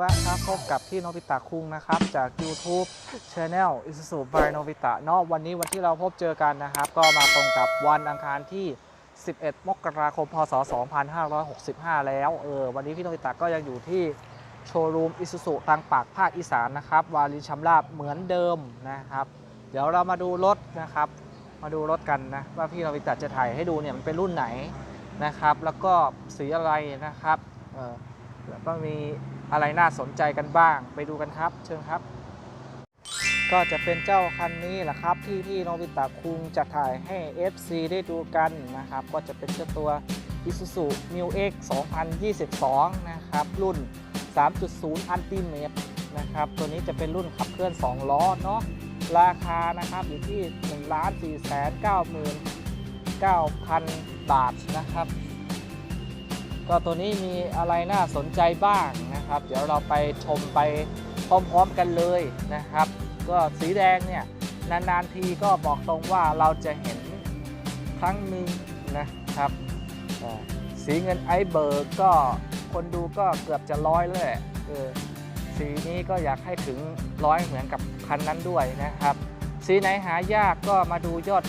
วะครับพบกับพี่โนบิตะคุงนะครับ จาก YouTube Channel Isuzu by โนบิตะเนาะวันนี้วันที่เราพบเจอกันนะครับ ก็มาตรงกับวันอังคารที่ 11 มกราคม พศ 2565 แล้วเออวันนี้พี่โนบิตะก็ยังอยู่ที่โชว์รูม Isuzu ทางปากภาคอีสานนะครับ วารินชำราบเหมือนเดิมนะครับ เดี๋ยวเรามาดูรถนะครับ มาดูรถกันนะ ว่าพี่โนบิตะจะถ่ายให้ดูเนี่ยมันเป็นรุ่นไหนนะครับ แล้วก็สีอะไรนะครับเออ แล้วก็มีอะไรน่าสนใจกันบ้าง ไปดูกันครับ เชิญครับ ก็จะเป็นเจ้าคันนี้แหละครับ ที่พี่โนบิตะคุงจะถ่ายให้ FC ได้ดูกันนะครับ ก็จะเป็นเจ้าตัว Isuzu Mu X 2022 นะครับ รุ่น 3.0 Ultimate นะครับ ตัวนี้จะเป็นรุ่นขับเคลื่อน 2 ล้อเนาะราคานะครับอยู่ที่ 1 4 9 9 0 0 0 บาทนะครับ ก็ตัวนี้มีอะไรน่าสนใจบ้างนะครับ เดี๋ยวเราไปชมไปพร้อมๆกันเลยนะครับ ก็สีแดงเนี่ยนานๆทีก็บอกตรงว่าเราจะเห็นครั้งหนึ่งนะครับสีเงินไอเบิร์กก็คนดูก็เกือบจะร้อยเลยเออสีนี้ก็อยากให้ถึงร้อยเหมือนกับคันนั้นด้วยนะครับ สีไหนหายากก็มาดูยอด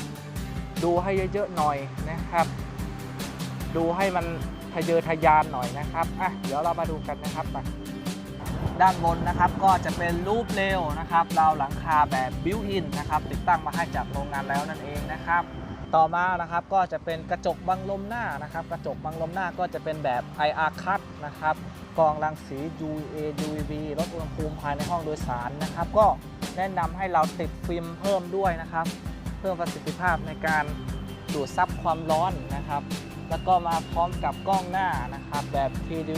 ดูให้เยอะๆหน่อยนะครับ ดูให้มัน ทะเยอทะยานหน่อยนะครับอะเดี๋ยวเรามาดูกันนะครับมาด้านบนนะครับก็จะเป็นรูปเร็วนะครับราวหลังคาแบบบิวอินนะครับติดตั้งมาให้จากโรงงานแล้วนั่นเองนะครับต่อมานะครับก็จะเป็นกระจกบังลมหน้านะครับ กระจกบังลมหน้าก็จะเป็นแบบ IR cut นะครับกรองรังสี UA UV ลดอุณหภูมิภายในห้องโดยสารนะครับ ก็แนะนำให้เราติดฟิล์มเพิ่มด้วยนะครับ เพิ่มประสิทธิภาพในการดูดซับความร้อนนะครับ แล้วก็มาพร้อมกับกล้องหน้านะครับแบบ 3D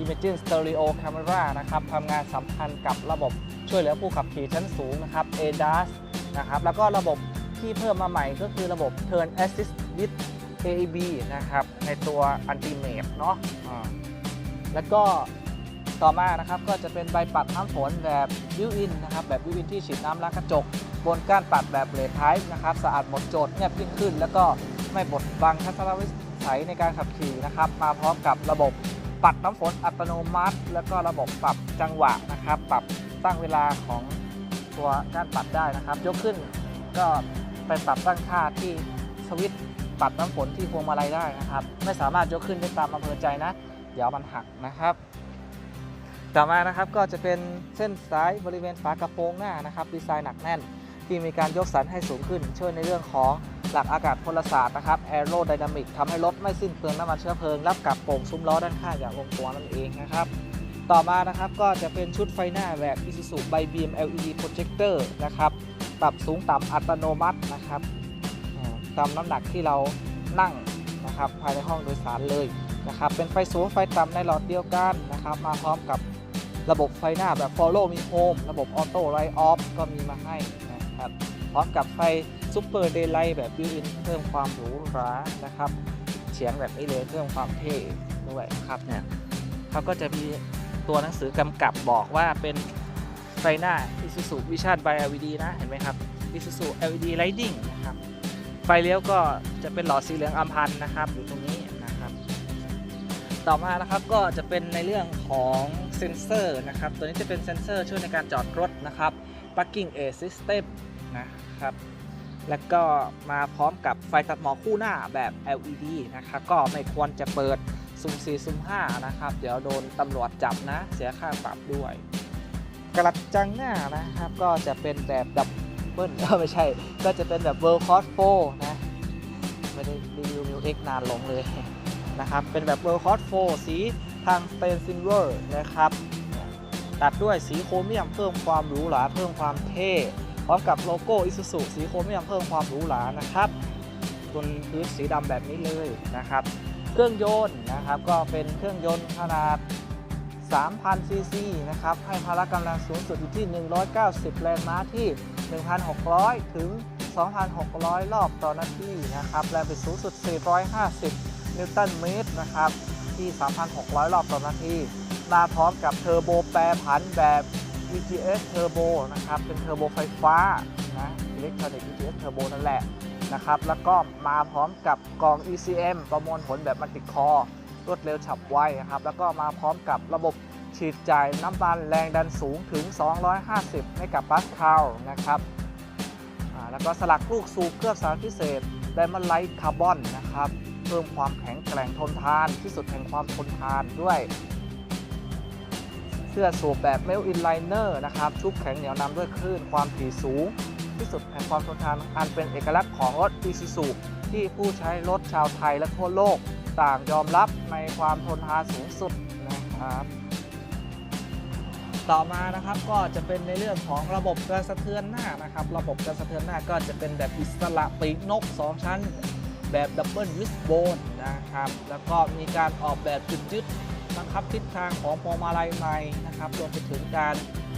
Imaging Stereo Camera นะครับทำงานสัมพันธ์กับระบบช่วยเหลือผู้ขับขี่ชั้นสูงนะครับ ADAS นะครับแล้วก็ระบบที่เพิ่มมาใหม่ก็คือระบบ Turn Assist with AEB นะครับในตัว Ultimate เนาะแล้วก็ต่อมานะครับก็จะเป็นใบปัดน้ำฝนแบบ built-in นะครับแบบ built-in ที่ฉีดน้ำล้างกระจก บนก้านปัดแบบเลทไทป์นะครับ สะอาดหมดจดเงียบยิ่งขึ้น แล้วก็ ไม่บดบังทัศนวิสัยในการขับขี่นะครับ มาพร้อมกับระบบปัดน้ำฝนอัตโนมัติ แล้วก็ระบบปรับจังหวะนะครับ ปรับตั้งเวลาของตัวกานปัดได้นะครับ ยกขึ้นก็ไปปรับตั้งค่าที่สวิตช์ปัดน้ำฝนที่พวงมาลัยได้นะครับ ไม่สามารถยกขึ้นได้ตามอำเภอใจนะ เดี๋ยวมันหักนะครับ ต่อมานะครับก็จะเป็นเส้นสายบริเวณฝากระโปรงหน้านะครับ ดีไซน์หนักแน่น ที่มีการยกสันให้สูงขึ้นช่วยในเรื่องของ หลักอากาศพลศาสตร์นะครับแอโรไดนามิกทำให้รถไม่สิ้นเปลืองน้ำมันเชื้อเพลิงรับกับโป่งซุ้มล้อด้านข้างอย่างลงตัวนั่นเองนะครับต่อมานะครับก็จะเป็นชุดไฟหน้าแบบ Isuzu by Beam LED Projector นะครับปรับสูงต่ำอัตโนมัตินะครับตามน้ำหนักที่เรานั่งนะครับภายในห้องโดยสารเลยนะครับเป็นไฟสูงไฟต่ำในหลอดเดียวกันนะครับมาพร้อมกับระบบไฟหน้าแบบ Follow Me Home ระบบ Auto Light Off ก็มีมาให้นะครับพร้อมกับไฟ ซูเปอร์เดย์ไลท์แบบบิวอินเพิ่มความหรูหรานะครับเฉียงแบบนี้เลยเพิ่มความเท่ด้วยนะครับเนี่ยเขาก็จะมีตัวหนังสือกำกับบอกว่าเป็นไฟหน้า Isuzu Vision by LED นะเห็นไหมครับ Isuzu LED Lighting นะครับไฟเลี้ยวก็จะเป็นหลอดสีเหลืองอัมพันธ์นะครับอยู่ตรงนี้นะครับต่อมานะครับก็จะเป็นในเรื่องของเซ็นเซอร์นะครับตัวนี้จะเป็นเซ็นเซอร์ช่วยในการจอดรถนะครับ Parking Aid System นะครับ แล้วก็มาพร้อมกับไฟตัดหมอกคู่หน้าแบบ LED นะครับก็ไม่ควรจะเปิดซุ่ม4ซุ่ม5นะครับ เดี๋ยวโดนตำรวจจับนะ เสียค่าปรับด้วย กระจังหน้านะครับ ก็จะเป็นแบบดับเบิลเออไม่ใช่ ก็จะเป็นแบบ World Cross 4นะ ไม่ได้รีวิวมิวเอ็กนานลงเลยนะครับ เป็นแบบ World Cross 4สีทางสเตนซิลเวอร์นะครับ ตัดด้วยสีโครเมียมเพิ่มความหรูหราเพิ่มความเท่ ร้อมกับโลโก้อิซูซุสีโครเมียมเพิ่มความหรูหรานะครับบนพื้นสีดำแบบนี้เลยนะครับ เครื่องยนต์นะครับก็เป็นเครื่องยนต์ขนาด 3,000 ซีซีนะครับ ให้พละกำลังสูงสุดอยู่ที่ 190 แรงม้าที่ 1,600 ถึง 2,600 รอบต่อนาทีนะครับ แรงบิดสูงสุด 450 นิวตันเมตรนะครับ ที่ 3,600 รอบต่อนาทีมาพร้อมกับเทอร์โบแปรผันแบบ EGS Turbo นะครับ เป็นเทอร์โบไฟฟ้านะ Electronic EGS Turbo นั่นแหละนะครับ แล้วก็มาพร้อมกับกล่อง ECM ประมวลผลแบบมัลติคอร์รวดเร็วฉับไวนะครับ แล้วก็มาพร้อมกับระบบฉีดจ่ายน้ำมันแรงดันสูงถึง 250 เมกะปาสคาลนะครับแล้วก็สลักลูกสูบเคลือบสารพิเศษไดมอนไลท์คาร์บอนนะครับ เพิ่มความแข็งแกร่งทนทานที่สุดแห่งความทนทานด้วย เสื้อสูบแบบเมลอินไลเนอร์นะครับชุบแข็งเหนียวนำด้วยคลื่นความถี่สูง ที่สุดแห่งความทนทานอันเป็นเอกลักษณ์ของรถ i s u z u ที่ผู้ใช้รถชาวไทยและทั่วโลก ต่างยอมรับในความทนทานสูงสุดนะครับต่อมานะครับก็จะเป็นในเรื่องของระบบกระสะเทือนหน้านะครับ ระบบกระสะเทือนหน้าก็จะเป็นแบบอิสระปีกนก 2 ชั้น แบบดับเบิลวิสโบนนะครับแล้วก็มีการออกแบบจุดยึด บังคับทิศทางของพวงมาลัยใหม่นะครับรวมไปถึงการ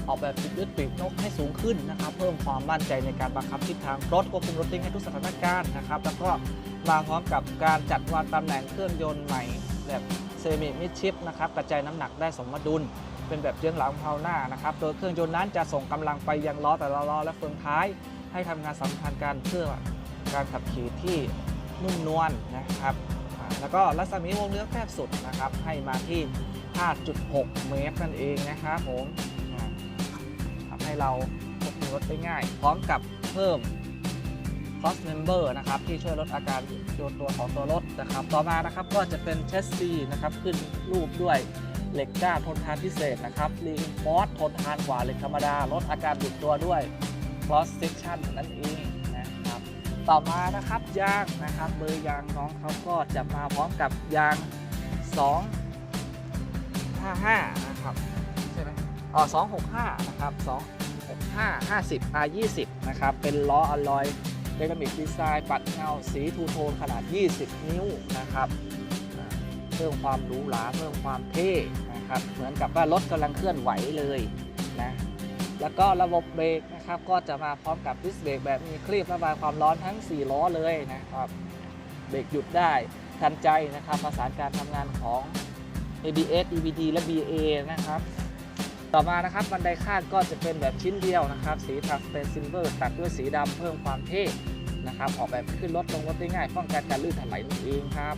ออกแบบจุดยึดปีกนกให้สูงขึ้นนะครับ เพิ่มความมั่นใจในการบังคับทิศทางรถควบคุมรถติ้งให้ทุกสถานการณ์นะครับ แล้วก็มาพร้อมกับการจัดวางตำแหน่งเครื่องยนต์ใหม่แบบเซมิมิดชิปนะครับกระจายน้ำหนักได้สมดุล เป็นแบบเยื้องหลังเพาหน้านะครับโดยเครื่องยนต์นั้นจะส่งกำลังไปยังล้อแต่ละล้อและเฟืองท้าย ให้ทำงานสัมพันธ์กันเพื่อการขับขี่ที่นุ่มนวลนะครับ แล้วก็รัศมีวงเลี้ยวแคบสุดนะครับ ให้มาที่ 5.6 เมตรนั่นเองนะครับผมทำให้เราควบคุมรถได้ง่าย พร้อมกับเพิ่ม cross member นะครับ ที่ช่วยลดอาการโยนตัวของตัวรถนะครับ ต่อมานะครับก็จะเป็นเชสซีนะครับขึ้นรูปด้วยเหล็กก้านทนทานพิเศษนะครับ reinforce ทนทานกว่าเหล็กธรรมดาลดอาการบิดตัวด้วย cross section นั่นเอง ต่อมานะครับยางนะครับเบอร์ยางน้องเขาก็จะมาพร้อมกับยาง 255 นะครับใช่ไหมอ๋อ265 นะครับ265 50 R 20 นะครับ เป็นล้ออลลอยเดนามิกดีไซน์ปัดเงาสีทูโทนขนาด 20 นิ้วนะครับเพิ่มความหรูหราเพิ่มความเท่นะครับ เหมือนกับว่ารถกำลังเคลื่อนไหวเลยนะ แล้วก็ระบบเบรกนะครับก็จะมาพร้อมกับดิสเบรกแบบมีคลีบระบายความร้อนทั้ง 4 ล้อเลยนะครับเบรกหยุดได้ทันใจนะครับประสานการทำงานของ ABS EBD และ BA นะครับ ต่อมานะครับบันไดข้างก็จะเป็นแบบชิ้นเดียวนะครับ สีทาสเป็นซิลเวอร์ตัดด้วยสีดำเพิ่มความเท่นะครับออกแบบขึ้นรถลงรถได้ง่ายป้องกันการลื่นถลายนั่นเองครับ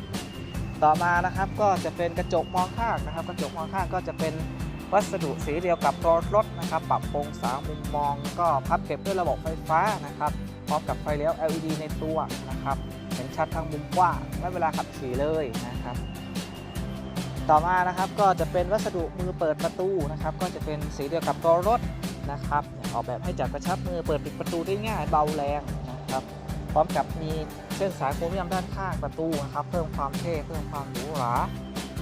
ต่อมานะครับก็จะเป็นกระจกมองข้างนะครับ กระจกมองข้างก็จะเป็น วัสดุสีเดียวกับตัวรถนะครับ ปรับโครงสร้างมุมมอง ก็พับเก็บด้วยระบบไฟฟ้านะครับ พร้อมกับไฟเลี้ยว LED ในตัวนะครับเห็นชัดทั้งมุมกว้างและเวลาขับขี่เลยนะครับต่อมานะครับก็จะเป็นวัสดุมือเปิดประตูนะครับ ก็จะเป็นสีเดียวกับตัวรถนะครับ ออกแบบให้จับกระชับมือเปิดปิดประตูได้ง่ายเบาแรงนะครับ พร้อมกับมีเส้นสายโครเมียมด้านข้างประตูนะครับ เพิ่มความเท่เพิ่มความหรูหรา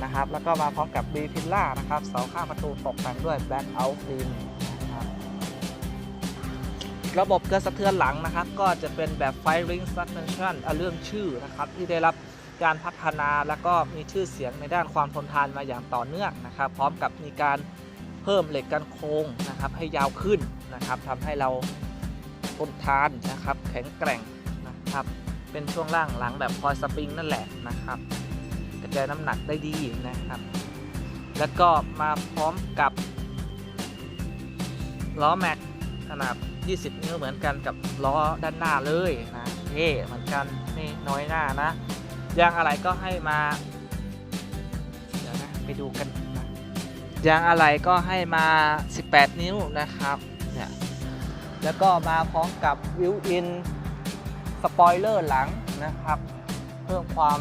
นะครับ แล้วก็มาพร้อมกับบีพิลล่านะครับเสาข้างประตูตกแต่งด้วยแบ็คเอาท์ฟิล์มนะครับระบบกระสะเทือนหลังนะครับ ก็จะเป็นแบบไฟริงซัสเพนชั่นเรื่องชื่อนะครับ ที่ได้รับการพัฒนาแล้วก็มีชื่อเสียงในด้านความทนทานมาอย่างต่อเนื่องนะครับ พร้อมกับมีการเพิ่มเหล็กกันโค้งนะครับ ให้ยาวขึ้นนะครับทำให้เราทนทานนะครับ แข็งแกร่งนะครับ เป็นช่วงล่างหลังแบบคอยสปริงนั่นแหละนะครับ กระจน้ำหนักได้ดีนะครับ แล้วก็มาพร้อมกับล้อแม็กขนาด 20 นิ้วเหมือนกันกับล้อด้านหน้าเลยนะเท่เหมือนกันไม่น้อยหน้านะยางอะไรก็ให้มา เดี๋ยวนะไปดูกันนะยางอะไรก็ให้มา 18 นิ้วนะครับเนี่ยแล้วก็มาพร้อมกับวิวอินสปอยเลอร์หลังนะครับ เพิ่มความ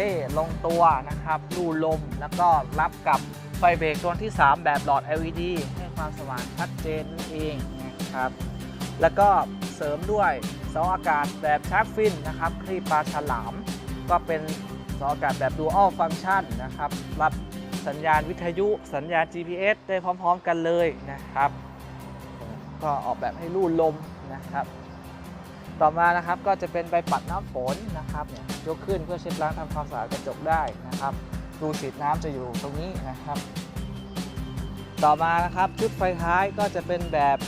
ท่ลงตัวนะครับรูลมแล้วก็รับกับไฟเบรกตัวที่ 3 แบบหลอด LED ให้ความสว่างชัดเจนนั่นเองนะครับแล้วก็เสริมด้วยเสาอากาศแบบชาร์กฟินนะครับคลีปปลาฉลาม ก็เป็นเสาอากาศแบบ Dual Function นะครับรับสัญญาณวิทยุสัญญาณ GPS ได้พร้อมๆกันเลยนะครับ ก็ออกแบบให้รูลมนะครับ ต่อมานะครับก็จะเป็นใบปัดน้ำฝนนะครับเนี่ยยกขึ้นเพื่อเช็ดล้างทำความสะอาดกระจกได้นะครับรูฉีดน้ำจะอยู่ตรงนี้นะครับ ต่อมานะครับชุดไฟท้ายก็จะเป็นแบบ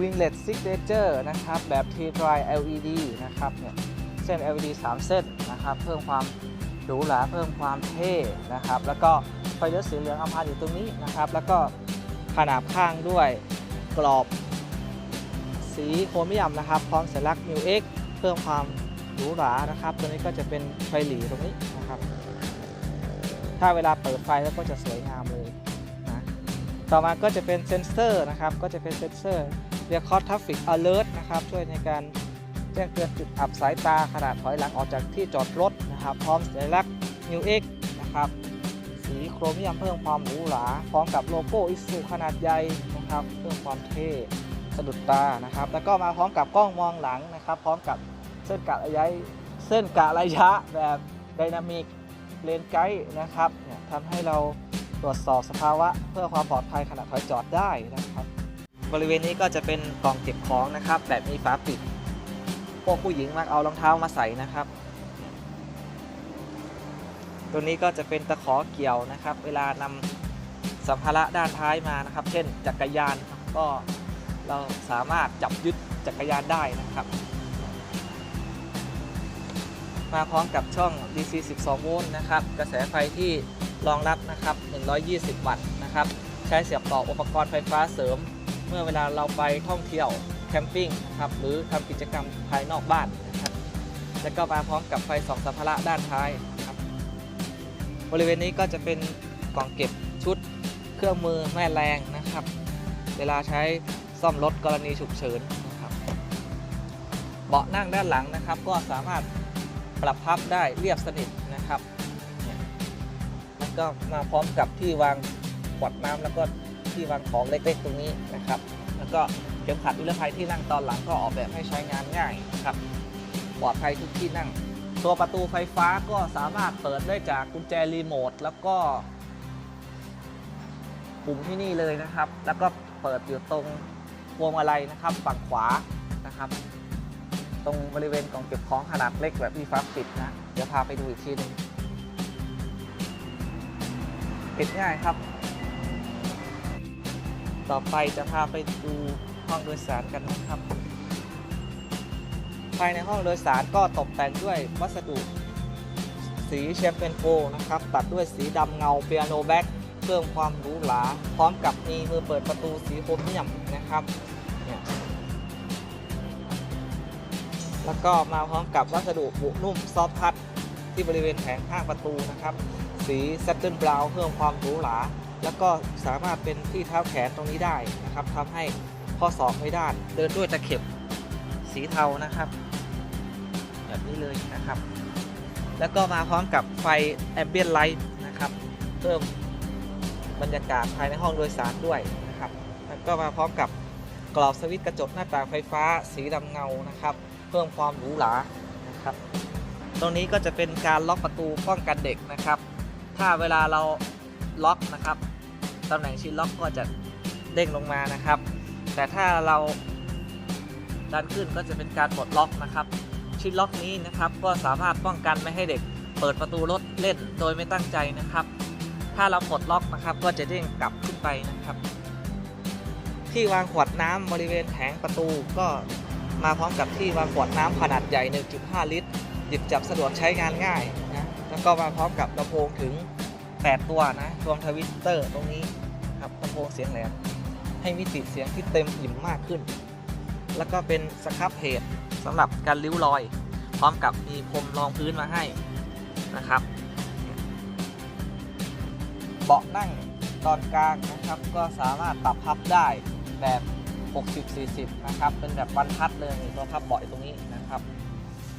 Winglet Signature นะครับแบบ T-Dry LED นะครับเนี่ยเส้น LED 3 เส้นนะครับเพิ่มความหรูหราเพิ่มความเท่นะครับแล้วก็ไฟเลี้ยวสีเหลืองอำพาตอยู่ตรงนี้นะครับแล้วก็ขนาบข้างด้วยกรอบ สีโครเมียมนะครับพร้อมสัญลักษณ์ Mu X เพิ่มความหรูหรานะครับ ตัวนี้ก็จะเป็นไฟหลีตรงนี้นะครับ ถ้าเวลาเปิดไฟแล้วก็จะสวยงามเลยนะต่อมาก็จะเป็นเซนเซอร์นะครับ ก็จะเป็นเซนเซอร์เรียกคอร์ Traffic Alert นะครับช่วยในการแจ้งเตือนจุดอับสายตาขณะถอยหลังออกจากที่จอดรถนะครับ พร้อมสัญลักษณ์ New X นะครับ สีโครเมียมเพิ่มความหรูหรา พร้อมกับโลโก้อิสุขนาดใหญ่นะครับ เพิ่มความเท่ สะดุดตานะครับ แล้วก็มาพร้อมกับกล้องมองหลังนะครับ พร้อมกับเส้นกะระยะเส้นกะระยะแบบไดนามิกเลนไกด์นะครับเนี่ยทำให้เราตรวจสอบสภาวะ เพื่อความปลอดภัยขณะถอยจอดได้นะครับ บริเวณนี้ก็จะเป็นกล่องเก็บของนะครับ แบบมีฝาปิด พวกผู้หญิงมักเอารองเท้ามาใส่นะครับ ตัวนี้ก็จะเป็นตะขอเกี่ยวนะครับ เวลานำสัมภาระด้านท้ายมานะครับ เช่นจักรยานก็ เราสามารถจับยึดจักรยานได้นะครับ มาพร้อมกับช่อง DC 12 โวลต์นะครับ กระแสไฟที่รองรับนะครับ 120 วัตต์นะครับ ใช้เสียบต่ออุปกรณ์ไฟฟ้าเสริม เมื่อเวลาเราไปท่องเที่ยวแคมปิ้งนะครับ หรือทำกิจกรรมภายนอกบ้านนะครับ แล้วก็มาพร้อมกับไฟส่องสัมภาระด้านท้ายนะครับ บริเวณนี้ก็จะเป็นกล่องเก็บชุดเครื่องมือแม่แรงนะครับ เวลาใช้ ซ่อมรถกรณีฉุกเฉินนะครับเบาะนั่งด้านหลังนะครับ ก็สามารถปรับพับได้เรียบสนิทนะครับเนี่ยแล้วก็มาพร้อมกับที่วางขวดน้ำแล้วก็ที่วางของเล็กๆ ตรงนี้นะครับ แล้วก็เข็มขัดนิรภัยที่นั่งตอนหลังก็ออกแบบให้ใช้งานง่ายนะครับปลอดภัยทุกที่นั่ง ตัวประตูไฟฟ้าก็สามารถเปิดได้จากกุญแจรีโมทแล้วก็ปุ่มที่นี่เลยนะครับ แล้วก็เปิดอยู่ตรง พวงมาลัยนะครับฝั่งขวานะครับ ตรงบริเวณกล่องเก็บของขนาดเล็กแบบที่ฟ้าปิดนะเดี๋ยวพาไปดูอีกทีหนึงปิดง่ายครับ ต่อไปจะพาไปดูห้องโดยสารกันนะครับ ภายในห้องโดยสารก็ตกแต่งด้วยวัสดุสีแชมเปญโกนะครับ ตัดด้วยสีดำเงาเปียโนแบ็กเพิ่มความหรูหราพร้อมกับมีมือเปิดประตูสีโครเมียม นะครับเนี่ยแล้วก็มาพร้อมกับวัสดุบุนุ่มซอฟทัชที่บริเวณแผงข้างประตูนะครับ สีแซตเทิลบราวน์เพิ่มความหรูหราแล้วก็สามารถเป็นที่เท้าแขนตรงนี้ได้นะครับทำให้ข้อศอกไม่ด้านเดินด้วยตะเข็บสีเทานะครับ แบบนี้เลยนะครับ แล้วก็มาพร้อมกับไฟแอมเบียนไลท์นะครับ เพิ่มบรรยากาศภายในห้องโดยสารด้วยนะครับ แล้วก็มาพร้อมกับ กรอบสวิตช์กระจกหน้าต่างไฟฟ้าสีดำเงานะครับ เพิ่มความหรูหรานะครับ ตรงนี้ก็จะเป็นการล็อกประตูป้องกันเด็กนะครับ ถ้าเวลาเราล็อกนะครับตำแหน่งชิ้นล็อกก็จะเด้งลงมานะครับ แต่ถ้าเราดันขึ้นก็จะเป็นการปลดล็อกนะครับ ชิ้นล็อกนี้นะครับก็สามารถป้องกันไม่ให้เด็ก เปิดประตูรถเล่นโดยไม่ตั้งใจนะครับ ถ้าเราปลดล็อกนะครับก็จะเด้งกลับขึ้นไปนะครับ ที่วางขวดน้ำบริเวณแผงประตูก็มาพร้อมกับที่วางขวดน้ำขนาดใหญ่ 1.5 ลิตร หยิบจับสะดวกใช้งานง่ายนะแล้วก็มาพร้อมกับลำโพงถึง 8 ตัวนะรวมทวิตเตอร์ตรงนี้ครับลำโพงเสียงแหลมให้มิติเสียงที่เต็มอิ่มมากขึ้น แล้วก็เป็นสครับเพจสำหรับการริ้วรอย พร้อมกับมีพรมรองพื้นมาให้นะครับ เบาะนั่งตอนกลางนะครับก็สามารถปรับพับได้ แบบ 60-40 นะครับ เป็นแบบวันทัดเลยตัวพับเบาะอยู่ตรงนี้นะครับ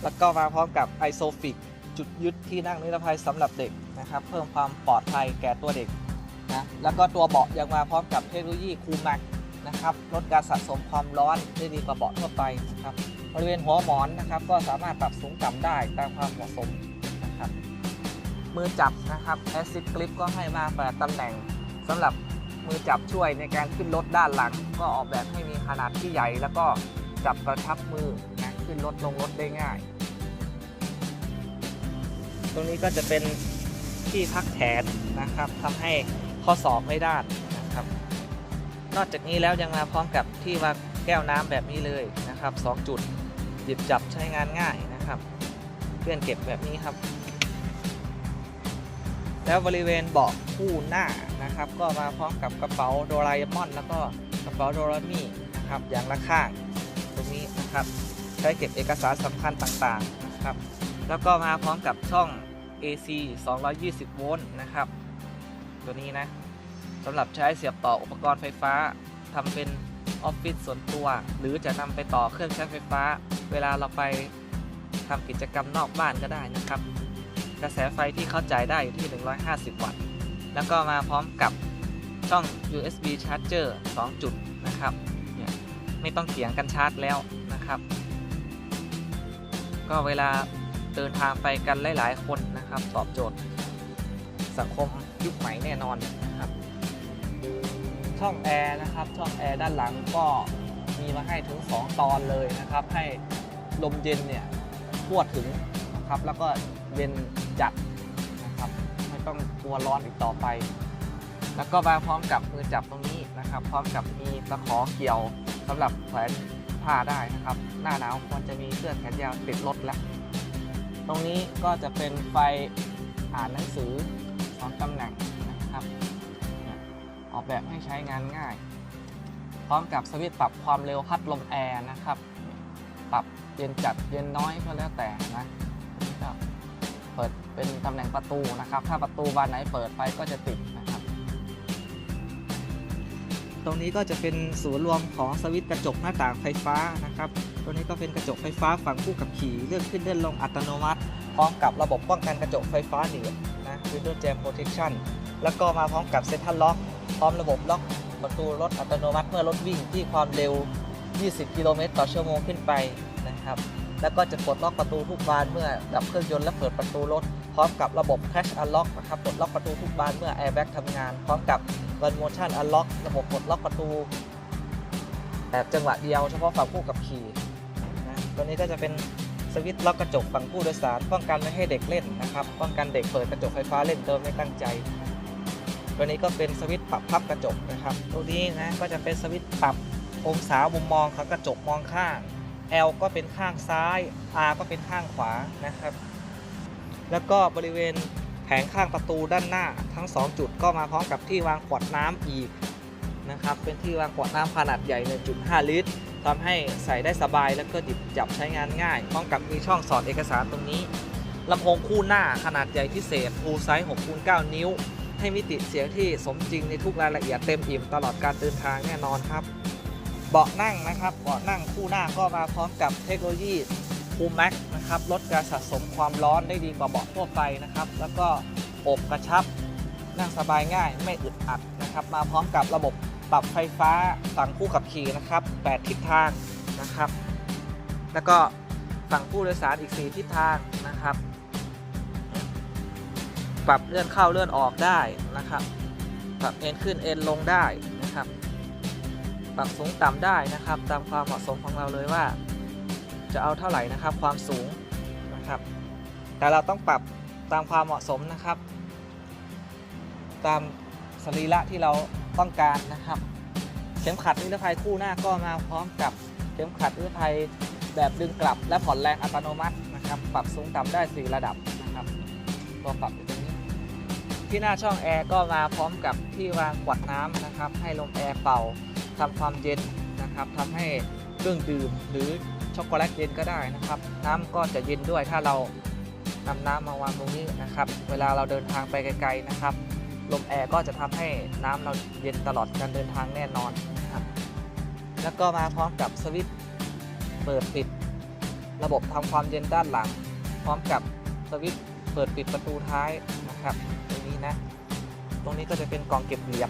แล้วก็มาพร้อมกับไอโซฟิกจุดยึดที่นั่งนิรภัยสำหรับเด็กนะครับ เพิ่มความปลอดภัยแก่ตัวเด็กนะแล้วก็ตัวเบาะยังมาพร้อมกับเทคโนโลยีคูลแม็กนะครับลดการสะสมความร้อนได้ดีกว่าเบาะทั่วไปนะครับบริเวณหัวหมอนนะครับ ก็สามารถปรับสูงต่ำได้ตามความเหมาะสมนะครับมือจับนะครับแอซิดกริปก็ให้มาแปดตำแหน่งสำหรับ มือจับช่วยในการขึ้นรถด้านหลัง ก็ออกแบบให้มีขนาดที่ใหญ่ แล้วก็จับกระชับมือนะขึ้นรถลงรถได้ง่าย ตรงนี้ก็จะเป็นที่พักแขนนะครับทำให้ข้อศอกไม่ด้านนะครับ นอกจากนี้แล้วยังมาพร้อมกับที่วางแก้วน้ำแบบนี้เลยนะครับ 2 จุดหยิบจับใช้งานง่ายนะครับ เพื่อนเก็บแบบนี้ครับ แล้วบริเวณเบาะคู่หน้านะครับ ก็มาพร้อมกับกระเป๋าโดราเอมอน แล้วก็กระเป๋าโดรามินะครับอย่างละข้างตรงนี้นะครับ ใช้เก็บเอกสารสำคัญต่างๆนะครับ แล้วก็มาพร้อมกับช่อง AC 220 โวลต์นะครับ ตัวนี้นะสำหรับใช้เสียบต่ออุปกรณ์ไฟฟ้าทำเป็นออฟฟิศส่วนตัว หรือจะนำไปต่อเครื่องใช้ไฟฟ้า เวลาเราไปทำกิจกรรมนอกบ้านก็ได้นะครับ กระแสไฟที่เข้าจ่ายได้อยู่ที่ 150 วัตต์ แล้วก็มาพร้อมกับช่อง USB charger 2 จุดนะครับเนี่ยไม่ต้องเถียงกันชาร์จแล้วนะครับ ก็เวลาเดินทางไปกันหลาย ๆ คนนะครับ ตอบโจทย์ สังคมยุคใหม่แน่นอนนะครับ ช่องแอร์นะครับ ช่องแอร์ด้านหลังก็มีมาให้ถึง 2 ตอนเลยนะครับ ให้ลมเย็นเนี่ยทั่วถึงนะครับ แล้วก็เย็น จัดนะครับ ไม่ต้องกลัวร้อนอีกต่อไป แล้วก็มาพร้อมกับมือจับตรงนี้นะครับ พร้อมกับมีตะขอเกี่ยวสำหรับแขวนผ้าได้นะครับ หน้าหนาวควรจะมีเสื้อแขนยาวติดรถแล้ว ตรงนี้ก็จะเป็นไฟอ่านหนังสือสองตำแหน่งนะครับ ออกแบบให้ใช้งานง่าย พร้อมกับสวิตช์ปรับความเร็วพัดลมแอร์นะครับ ปรับเย็นจัดเย็นน้อยก็แล้วแต่นะ ปิดเป็นตำแหน่งประตูนะครับ ถ้าประตูบานไหนเปิดไฟก็จะติดนะครับ ตรงนี้ก็จะเป็นศูนย์รวมของสวิตช์กระจกหน้าต่างไฟฟ้านะครับ ตัวนี้ก็เป็นกระจกไฟฟ้าฝั่งผู้ขับขี่เลื่อนขึ้นเลื่อนลงอัตโนมัติ พร้อมกับระบบป้องกันกระจกไฟฟ้าเหนีบนะ Windows Jam Protection แล้วก็มาพร้อมกับ Central Lock พร้อมระบบล็อกประตูรถอัตโนมัติเมื่อรถวิ่งที่ความเร็ว 20 กิโลเมตรต่อชั่วโมงขึ้นไปนะครับ แล้วก็จะปลดล็อกประตูทุกบานเมื่อดับเครื่องยนต์และเปิดประตูรถ พร้อมกับระบบ Crash Unlock นะครับปลดล็อกประตูทุกบานเมื่อ Airbag ทำงาน พร้อมกับ One Motion Unlock ระบบปลดล็อกประตูแบบจังหวะเดียวเฉพาะฝั่งผู้ขับขี่นะตัวนี้ก็จะเป็นสวิตช์ล็อกกระจกฝั่งผู้โดยสารป้องกันไม่ให้เด็กเล่นนะครับป้องกันเด็กเปิดกระจกไฟฟ้าเล่นโดยไม่ตั้งใจตัวนี้ก็เป็นสวิตช์ปรับพับกระจกนะครับ ตัวนี้นะก็จะเป็นสวิตช์ปรับองศามุมมองของกระจกมองข้าง L ก็เป็นข้างซ้าย R ก็เป็นข้างขวานะครับ แล้วก็บริเวณแผงข้างประตูด้านหน้าทั้ง 2 จุดก็มาพร้อมกับที่วางขวดน้ำอีกนะครับ เป็นที่วางขวดน้ำขนาดใหญ่ 1.5 ลิตรทำให้ใส่ได้สบายแล้วก็ดิบจับใช้งานง่าย พร้อมกับมีช่องสอดเอกสารตรงนี้ลำโพงคู่หน้าขนาดใหญ่พิเศษ full size 6คูณ9นิ้ว ให้มิติเสียงที่สมจริงในทุกรายละเอียดเต็มอิ่มตลอดการเดินทางแน่นอนครับ เบาะนั่งนะครับเบาะนั่งคู่หน้าก็มาพร้อมกับเทคโนโลยีคูลแม็กนะครับลดการสะสมความร้อนได้ดีกว่าเบาะทั่วไปนะครับ แล้วก็อบกระชับนั่งสบายง่ายไม่อึดอัดนะครับ มาพร้อมกับระบบปรับไฟฟ้าฝั่งผู้ขับขี่นะครับ8ทิศทางนะครับ แล้วก็ฝั่งผู้โดยสารอีก 4 ทิศทางนะครับ ปรับเลื่อนเข้าเลื่อนออกได้นะครับ ปรับเอ็นขึ้นเอ็นลงได้ ปรับสูงต่ำได้นะครับ ตามความเหมาะสมของเราเลยว่า จะเอาเท่าไหร่นะครับ ความสูงนะครับ แต่เราต้องปรับตามความเหมาะสมนะครับ ตามสรีระที่เราต้องการนะครับ เข็มขัดนิรภัยคู่หน้าก็มาพร้อมกับเข็มขัดนิรภัยแบบดึงกลับและผ่อนแรงอัตโนมัตินะครับ ปรับสูงต่ำได้ 4 ระดับนะครับตัวปรับอยู่ตรงนี้ที่หน้าช่องแอร์ก็มาพร้อมกับที่วางขวดน้ำนะครับ ให้ลมแอร์เป่า ทำความเย็นนะครับทำให้เครื่องดื่มหรือช็อกโกแลตเย็นก็ได้นะครับ น้ำก็จะเย็นด้วยถ้าเรานำน้ำมาวางตรงนี้นะครับ เวลาเราเดินทางไปไกลๆนะครับลมแอร์ก็จะทำให้น้ำเราเย็นตลอดการเดินทางแน่นอนนะครับแล้วก็มาพร้อมกับสวิตช์เปิดปิด ระบบทำความเย็นด้านหลัง พร้อมกับสวิตช์เปิดปิดประตูท้ายนะครับ ตรงนี้นะ ตรงนี้ก็จะเป็นกล่องเก็บเหรียญ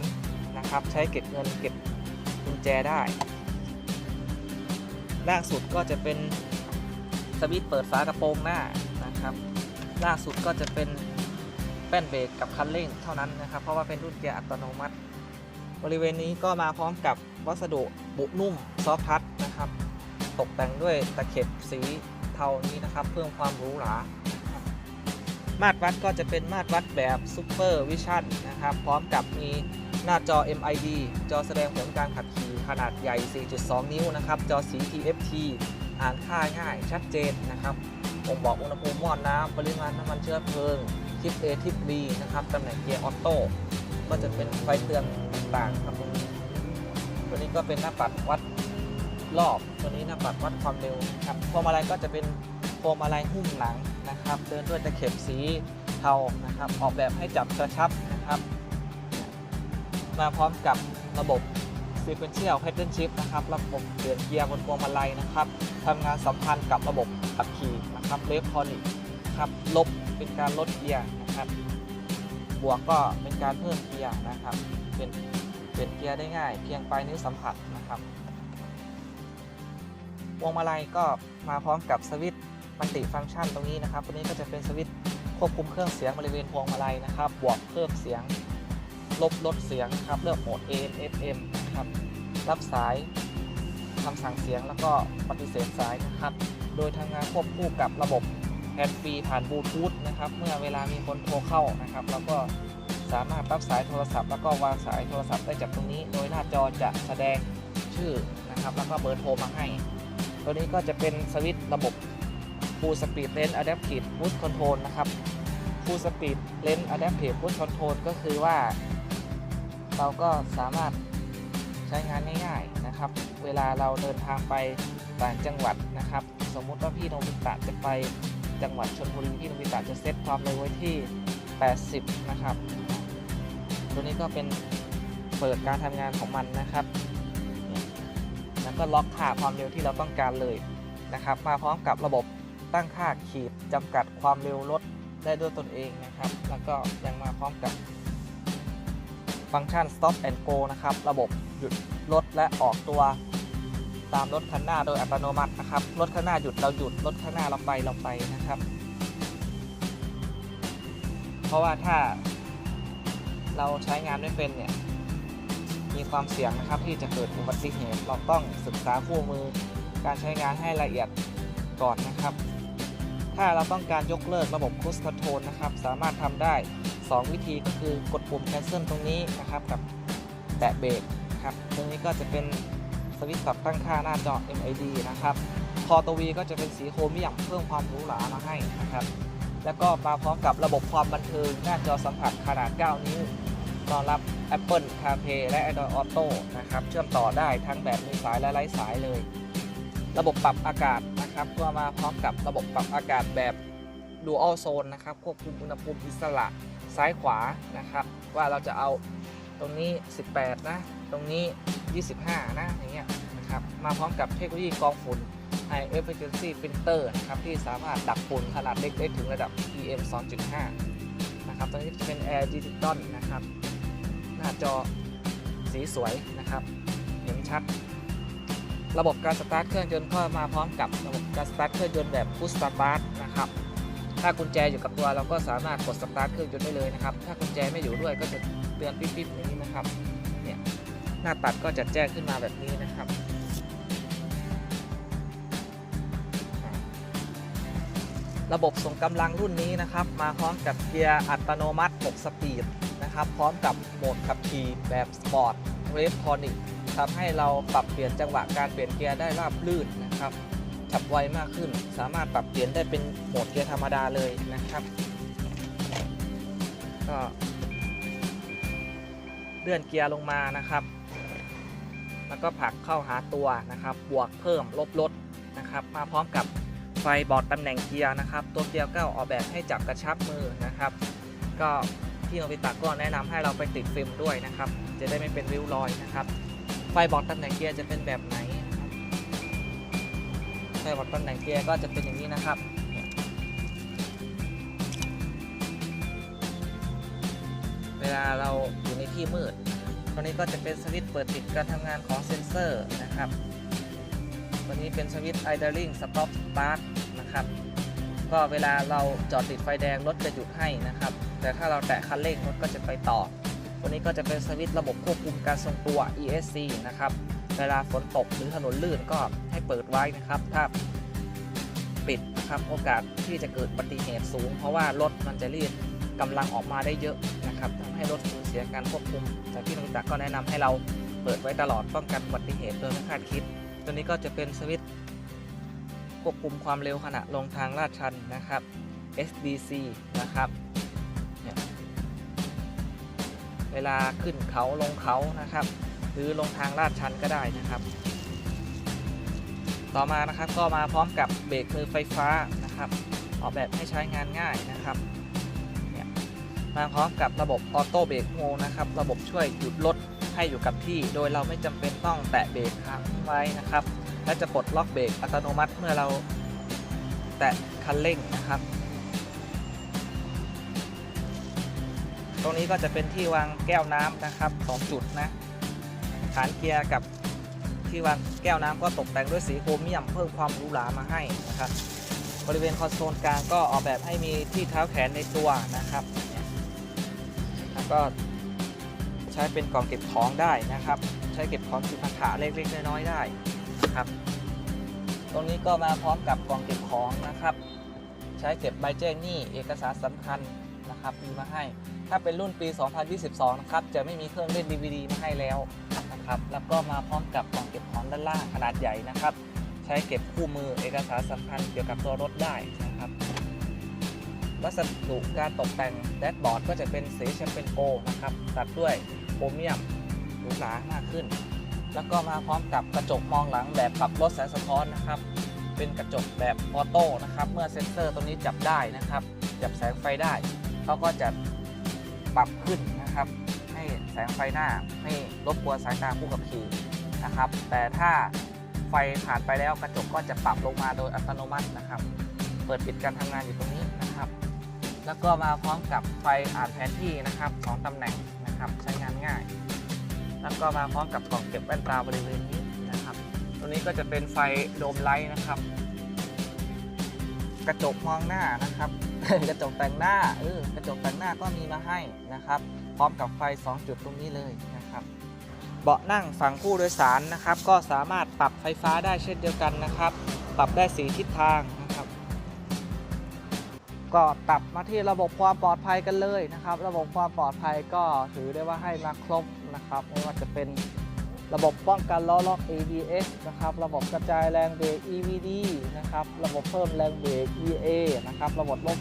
นะครับ ใช้เก็บเงินเก็บ ญแจได้ ล่างสุดก็จะเป็นสวิตช์เปิดฝากระโปรงหน้านะครับ ล่างสุดก็จะเป็นแป้นเบรกกับคันเร่งเท่านั้นนะครับ เพราะว่าเป็นรุ่นเกียร์อัตโนมัติ บริเวณนี้ก็มาพร้อมกับวัสดุบุนุ่มซอฟทัชนะครับ ตกแต่งด้วยตะเข็บสีเทานี้นะครับ เพิ่มความหรูหรามาตรวัดก็จะเป็นมาตรวัดแบบ Super Vision นะครับ พร้อมกับมีหน้าจอ MID จอแสดงผลการขับขี่ ขนาดใหญ่ 4.2 นิ้วนะครับ จอสี TFT อ่านค่าง่ายชัดเจนนะครับผมบอกอุณหภูมิหม้อน้ำปริมาณน้ำมันเชื้อเพลิงทิป A ทิป B นะครับตำแหน่งเกียร์ออโต้ก็จะเป็นไฟเตือนต่างๆครับตรงนี้ตัวนี้ก็เป็นหน้าปัดวัดรอบตัวนี้หน้าปัดวัดความเร็วครับพวงมาลัยก็จะเป็นพวงมาลัยหุ้มหนังนะครับ เดินด้วยตะเข็บสีเทานะครับ ออกแบบให้จับกระชับนะครับ มาพร้อมกับระบบ Sequential Pattern Shift นะครับระบบเปลี่ยนเกียร์บนพวงมาลัยนะครับทำงานสัมพันธ์กับระบบขับขี่นะครับเลฟทอนิกครับลบเป็นการลดเกียร์นะครับ บวกก็เป็นการเพิ่มเกียร์นะครับ เป็นเปลี่ยนเกียร์ได้ง่าย เพียงปลายนิ้วสัมผัสนะครับพวงมาลัยก็มาพร้อมกับสวิตช์มัลติฟังก์ชันตรงนี้นะครับตัวนี้ก็จะเป็นสวิตช์ควบคุมเครื่องเสียงบริเวณพวงมาลัยนะครับ บวกเพิ่มเสียง ลบลดเสียงครับเลือกโหมด AM FM นะครับรับสายคำสั่งเสียงแล้วก็ปฏิเสธสายนะครับ โดยทำงานควบคู่กับระบบแฮนด์ฟรีผ่านบลูทูธนะครับ เมื่อเวลามีคนโทรเข้านะครับเราก็สามารถรับสายโทรศัพท์ แล้วก็วางสายโทรศัพท์ได้จากตรงนี้ โดยหน้าจอจะแสดงชื่อนะครับ แล้วก็เบอร์โทรมาให้ ตัวนี้ก็จะเป็นสวิตช์ระบบ Full Speed Lens Adaptive Cruise Control นะครับ Full Speed Lens Adaptive Cruise Control ก็คือว่า เราก็สามารถใช้งานง่ายๆนะครับ เวลาเราเดินทางไปต่างจังหวัดนะครับ สมมุติว่าพี่โนบิตะจะไปจังหวัดชลบุรีพี่โนบิตะจะเซตความเร็วไว้ที่ 80 นะครับ ตัวนี้ก็เป็นเปิดการทำงานของมันนะครับ แล้วก็ล็อกค่าความเร็วที่เราต้องการเลยนะครับ มาพร้อมกับระบบตั้งค่าขีดจำกัดความเร็วรถได้ด้วยตนเองนะครับ แล้วก็ยังมาพร้อมกับ ฟังก์ชัน stop and go นะครับ ระบบหยุดรถและออกตัวตามรถคันหน้าโดยอัตโนมัตินะครับ รถข้างหน้าหยุดเราหยุด รถข้างหน้าเราไปเราไปนะครับ เพราะว่าถ้าเราใช้งานไม่เป็นเนี่ย มีความเสี่ยงนะครับที่จะเกิดอุบัติเหตุ เราต้องศึกษาคู่มือการใช้งานให้ละเอียดก่อนนะครับ ถ้าเราต้องการยกเลิกระบบ Cruise Control นะครับ สามารถทำได้ 2 วิธีก็คือกดปุ่ม cancel ตรงนี้นะครับ กับแตะเบรกครับ ตรงนี้ก็จะเป็นสวิตช์ปรับตั้งค่าหน้าจอ MID นะครับ คอตัว V ก็จะเป็นสีโครเมียมเพิ่มความหรูหรามาให้นะครับ แล้วก็มาพร้อมกับระบบความบันเทิงหน้าจอสัมผัสขนาด 9 นิ้วรองรับ Apple CarPlay และ Android Auto นะครับ เชื่อมต่อได้ทั้งแบบมีสายและไร้สายเลย ระบบปรับอากาศนะครับก็มาพร้อมกับระบบปรับอากาศแบบ Dual Zone นะครับควบคุมอุณหภูมิอิสระซ้ายขวานะครับ ว่าเราจะเอาตรงนี้ 18 นะ ตรงนี้ 25 นะอย่างเงี้ยนะครับมาพร้อมกับเทคโนโลยีกองฝุ่น High Efficiency Filter นะครับที่สามารถดักฝุ่นขนาดเล็กได้ถึงระดับ PM 2.5 นะครับตัวนี้จะเป็น Air Digital นะครับ หน้าจอสีสวยนะครับ เห็นชัด ระบบการสตาร์ทเครื่องยนต์ก็มาพร้อมกับระบบการสตาร์ทเครื่องยนต์แบบ Push Start นะครับถ้ากุญแจอยู่กับตัวเราก็สามารถกดสตาร์ทเครื่องยนต์ได้เลยนะครับ ถ้ากุญแจไม่อยู่ด้วยก็จะเตือนปิ๊บๆอย่างนี้นะครับเนี่ยหน้าตัดก็จะแจ้งขึ้นมาแบบนี้นะครับระบบส่งกำลังรุ่นนี้นะครับ มาพร้อมกับเกียร์อัตโนมัติ 6 สปีดนะครับ พร้อมกับโหมดขับขี่แบบสปอร์ตเรฟทอนิก ทำให้เราปรับเปลี่ยนจังหวะการเปลี่ยนเกียร์ได้ราบรื่นนะครับฉับไวมากขึ้น สามารถปรับเปลี่ยนได้เป็นโหมดเกียร์ธรรมดาเลยนะครับก็เลื่อนเกียร์ลงมานะครับ แล้วก็ผลักเข้าหาตัวนะครับ บวกเพิ่มลบลดนะครับ มาพร้อมกับไฟบอกตำแหน่งเกียร์นะครับ ตัวเกียร์ก็ออกแบบให้จับกระชับมือนะครับ ก็พี่โนบิตะก็แนะนำให้เราไปติดฟิล์มด้วยนะครับ จะได้ไม่เป็นริ้วรอยนะครับ ไฟบอกตำแหน่งเกียร์จะเป็นแบบไหนครับไฟบอกตำแหน่งเกียร์ก็จะเป็นอย่างนี้นะครับเนี่ยเวลาเราอยู่ในที่มืดตัวนี้ก็จะเป็นสวิตช์เปิดปิดการทำงานของเซ็นเซอร์นะครับ ตัวนี้เป็นสวิตช์ idling stop start นะครับ ก็เวลาเราจอดติดไฟแดงรถจะหยุดให้นะครับ แต่ถ้าเราแตะคันเร่งรถก็จะไปต่อ ตัวนี้ก็จะเป็นสวิตช์ระบบควบคุมการทรงตัว ESC นะครับ เวลาฝนตกหรือถนนลื่นก็ให้เปิดไว้นะครับ ถ้าปิดนะครับโอกาสที่จะเกิดอุบัติเหตุสูง เพราะว่ารถมันจะรีดกำลังออกมาได้เยอะนะครับทำให้รถสูญเสียการควบคุมแต่พี่นงตะก็แนะนำให้เราเปิดไว้ตลอดป้องกันอุบัติเหตุโดยไม่คาดคิด ตัวนี้ก็จะเป็นสวิตช์ควบคุมความเร็วขณะลงทางลาดชันนะครับ SDC นะครับ เวลาขึ้นเขาลงเขานะครับ หรือลงทางลาดชันก็ได้นะครับ ต่อมานะครับก็มาพร้อมกับเบรกมือไฟฟ้านะครับ ออกแบบให้ใช้งานง่ายนะครับเนี่ยมาพร้อมกับระบบออโต้เบรกโฮนะครับ ระบบช่วยหยุดรถให้อยู่กับที่ โดยเราไม่จำเป็นต้องแตะเบรกค้างไว้นะครับ และจะปลดล็อกเบรกอัตโนมัติเมื่อเราแตะคันเร่งนะครับ ตรงนี้ก็จะเป็นที่วางแก้วน้ำนะครับสองจุดนะฐานเกียร์กับที่วางแก้วน้ำก็ตกแต่งด้วยสีโครเมียมเพิ่มความหรูหรามาให้นะครับ บริเวณคอนโซลกลางก็ออกแบบให้มีที่เท้าแขนในตัวนะครับแล้วก็ใช้เป็นกล่องเก็บของได้นะครับ ใช้เก็บของจุพันธะเล็กๆน้อยๆได้นะครับ ตรงนี้ก็มาพร้อมกับกล่องเก็บของนะครับ ใช้เก็บใบแจ้งหนี้เอกสารสำคัญ นะครับมีมาให้ ถ้าเป็นรุ่นปี 2022 นะครับจะไม่มีเครื่องเล่น DVD มาให้แล้วนะครับแล้วก็มาพร้อมกับกล่องเก็บของด้านล่างขนาดใหญ่นะครับใช้เก็บคู่มือเอกสารสำคัญเกี่ยวกับตัวรถได้นะครับวัสดุการตกแต่งแดชบอร์ดก็จะเป็นสีแชมเปญโกนะครับตัดด้วยโครเมียมหรูหรามากขึ้น แล้วก็มาพร้อมกับกระจกมองหลังแบบปรับลดแสงสะท้อนนะครับเป็นกระจกแบบออโต้นะครับ เมื่อเซ็นเซอร์ตัวนี้จับได้นะครับ จับแสงไฟได้ เขาก็จะปรับขึ้นนะครับ ให้แสงไฟหน้าไม่รบกวนสายตาผู้ขับขี่นะครับ แต่ถ้าไฟผ่านไปแล้วกระจกก็จะปรับลงมาโดยอัตโนมัตินะครับ เปิดปิดการทำงานอยู่ตรงนี้นะครับ แล้วก็มาพร้อมกับไฟอ่านแผนที่นะครับสองตำแหน่งนะครับใช้งานง่าย แล้วก็มาพร้อมกับกล่องเก็บแว่นตาบริเวณนี้นะครับตัวนี้ก็จะเป็นไฟโดมไลท์นะครับ กระจกมองหน้านะครับ กระจกแต่งหน้าเออกระจกแต่งหน้าก็มีมาให้นะครับ พร้อมกับไฟ 2 จุดตรงนี้เลยนะครับเบาะนั่งฝั่งผู้โดยสารนะครับ ก็สามารถปรับไฟฟ้าได้เช่นเดียวกันนะครับ ปรับได้สีทิศทางนะครับ ก็ตัดมาที่ระบบความปลอดภัยกันเลยนะครับ ระบบความปลอดภัยก็ถือได้ว่าให้มาครบนะครับ ไม่ว่าจะเป็น ระบบป้องกันล้อล็อก ABS นะครับ ระบบกระจายแรงเบรก EVD นะครับ ระบบเพิ่มแรงเบรก EA นะครับ ระบบลด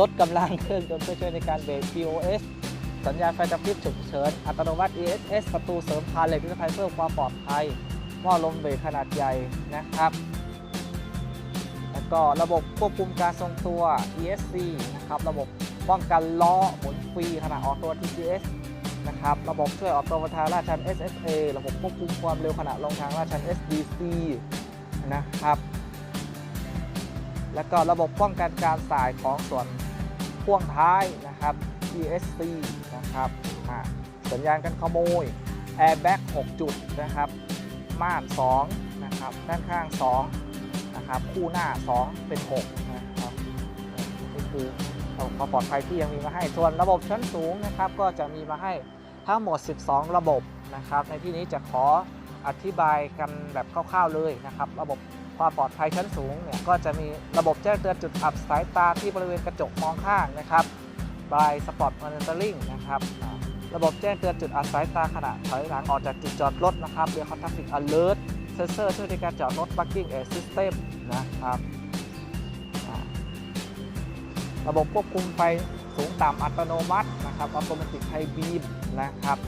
ลดกำลังเครื่องยนต์เพื่อช่วยในการเบรก POS สัญญาณไฟกระพริบฉุกเฉิน อัตโนมัติ ESS ประตูเสริมพาเหล็กนิรภัยเพิ่มความปลอดภัย หม้อลมเบรกขนาดใหญ่นะครับ แล้วก็ระบบควบคุมการทรงตัว ESC นะครับ ระบบป้องกันล้อหมุนฟรีขณะออกตัว TCS นะครับ ระบบช่วยออกตัวบนทางลาดชัน SSA ระบบควบคุมความเร็วขณะลงทางลาดชัน SDC นะครับ แล้วก็ระบบป้องกันการสายของส่วนพ่วงท้ายนะครับ ESC นะครับสัญญาณการขโมย Airbag 6 จุดนะครับ ม่าน2นะครับ ด้านข้าง2นะครับ คู่หน้า 2 เป็น 6 นะครับนี่คือ ความปลอดภัยที่ยังมีมาให้ ส่วนระบบชั้นสูงนะครับ ก็จะมีมาให้ทั้งหมด 12 ระบบนะครับ ในที่นี้จะขออธิบายกันแบบคร่าวๆเลยนะครับ ระบบความปลอดภัยชั้นสูงเนี่ยก็จะมีระบบแจ้งเตือนจุดอับสายตาที่บริเวณกระจกมองข้างนะครับ by Spot Monitoring นะครับ ระบบแจ้งเตือนจุดอับสายตาขณะถอยหลังออกจากจุดจอดรถนะครับเรียกว่า Traffic Alert เซนเซอร์ช่วยในการจอดรถ Parking Aid System นะครับ ระบบควบคุมไฟสูงต่ำอัตโนมัตินะครับ Automatic High Beam นะครับ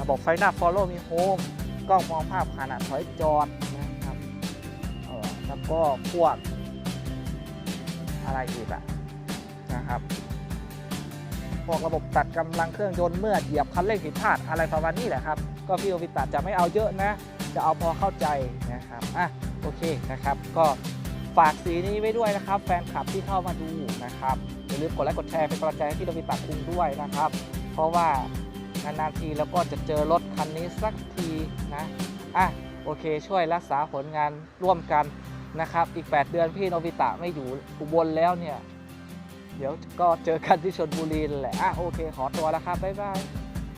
ระบบไฟหน้า Follow Me Home กล้องมองภาพขณะถอยจอดนะครับแล้วก็พวกอะไรอีกอะนะครับ พวกระบบตัดกำลังเครื่องยนต์เมื่อเหยียบคันเร่งผิดพลาดอะไรประมาณนี้แหละครับ ก็พี่โอวิตาจะไม่เอาเยอะนะ จะเอาพอเข้าใจนะครับ อะ โอเคนะครับ ก็ ฝากสีนี้ไว้ด้วยนะครับ แฟนคลับที่เข้ามาดูนะครับอย่าลืมกดไลค์กดแชร์เป็นกำลังใจให้พี่โอวิตาคุงด้วยนะครับ เพราะว่านานๆทีแล้วก็จะเจอรถคันนี้สักทีนะอะโอเค ช่วยรักษาผลงานร่วมกันนะครับ อีก 8 เดือนพี่โนบิตะไม่อยู่อุบลแล้วเนี่ย เดี๋ยวก็เจอกันที่ชนบุรีแหละอะโอเค ขอตัวแล้วครับ บ๊ายบาย